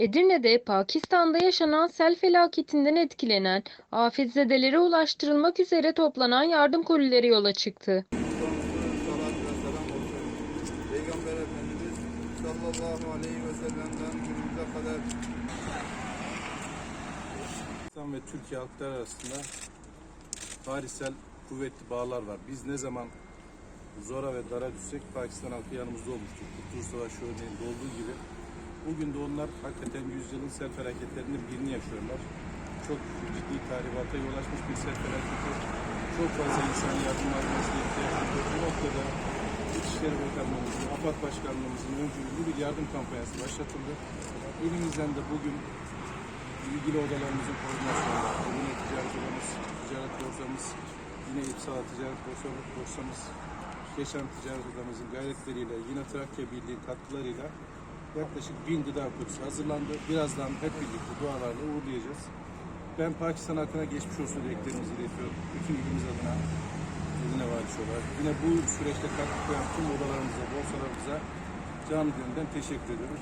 Edirne'de Pakistan'da yaşanan sel felaketinden etkilenen afetzedelere ulaştırılmak üzere toplanan yardım kolileri yola çıktı. Peygamber ve ve Türkiye halkları arasında tarihsel kuvvetli bağlar var. Biz ne zaman zora ve dara düşsek Pakistan halkı yanımızda olmuştur. Kurtuluş Savaşı örneğinde olduğu gibi. Bugün de onlar hakikaten yüzyılın sel felaketlerinin birini yaşıyorlar. Çok ciddi tahribata yol açmış bir sel felaketi. Çok fazla insan yardım almasına ihtiyaç var. Bu noktada İçişleri Bakanlığımızın, AFAD Başkanlığımızın öncülüğünde bir yardım kampanyası başlatıldı. Elimizden de bugün ilgili odalarımızın koordinasyonunda, yine ticaret odamız, ticaret borsamız, yine İpsala Ticaret Borsamız, borsamız Geçen Ticaret Odamızın gayretleriyle, yine Trakya Birliği katkılarıyla yaklaşık bin gıda kutusu hazırlandı. Birazdan hep birlikte dualarla uğurlayacağız. Ben Pakistan halkına geçmiş olsun dileklerimizi iletiyorum. Bütün ilimiz adına Eline Valisi olarak. Yine bu süreçte katkı tüm odalarımıza, borsalarımıza canı gönülden teşekkür ediyorum.